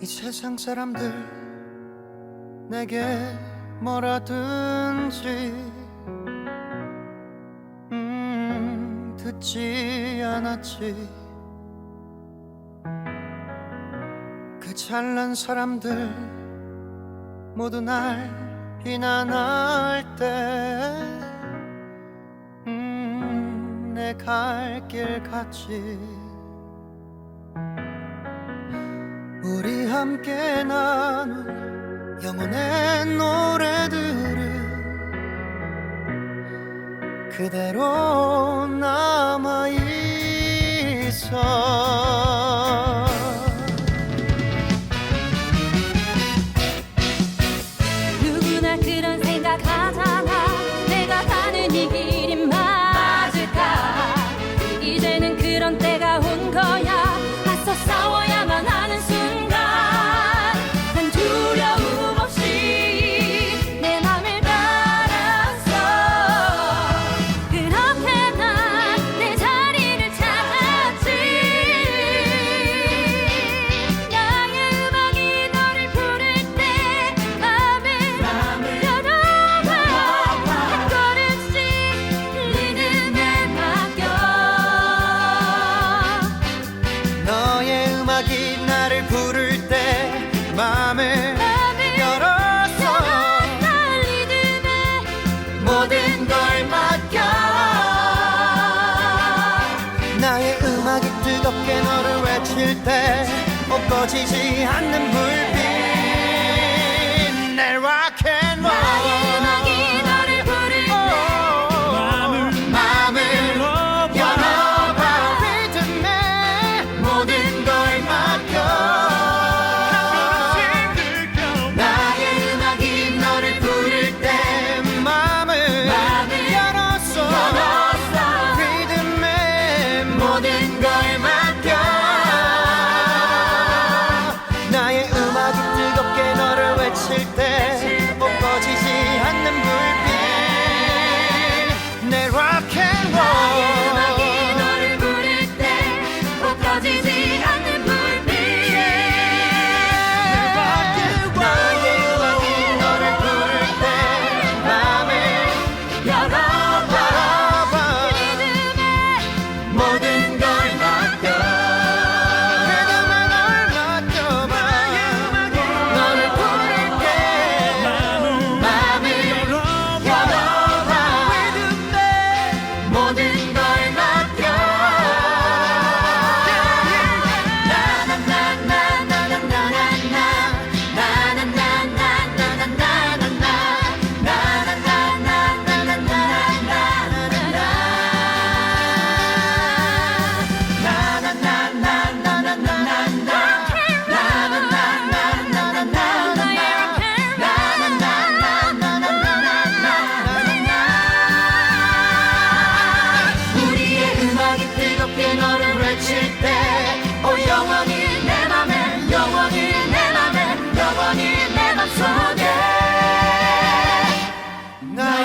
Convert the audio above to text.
이 세상 사람들 내게 뭐라든지 음 듣지 않았지. 그 잘난 사람들 모두 날 비난할 음, 때내 갈 길 같이 함께 나눈 영혼의 노래들은 그대로 남아 있어. 누구나 그런 생각하잖아. 내가 가는 이 길이 맞을까 이제는 그런 때가 온 거야. 맞서 싸워야 나의 음악이 뜨겁게 너를 외칠 때 어, 꺼지지 않는 불 비칠 때 꺼지지 않는 불빛. 내 락앤롤 Nine.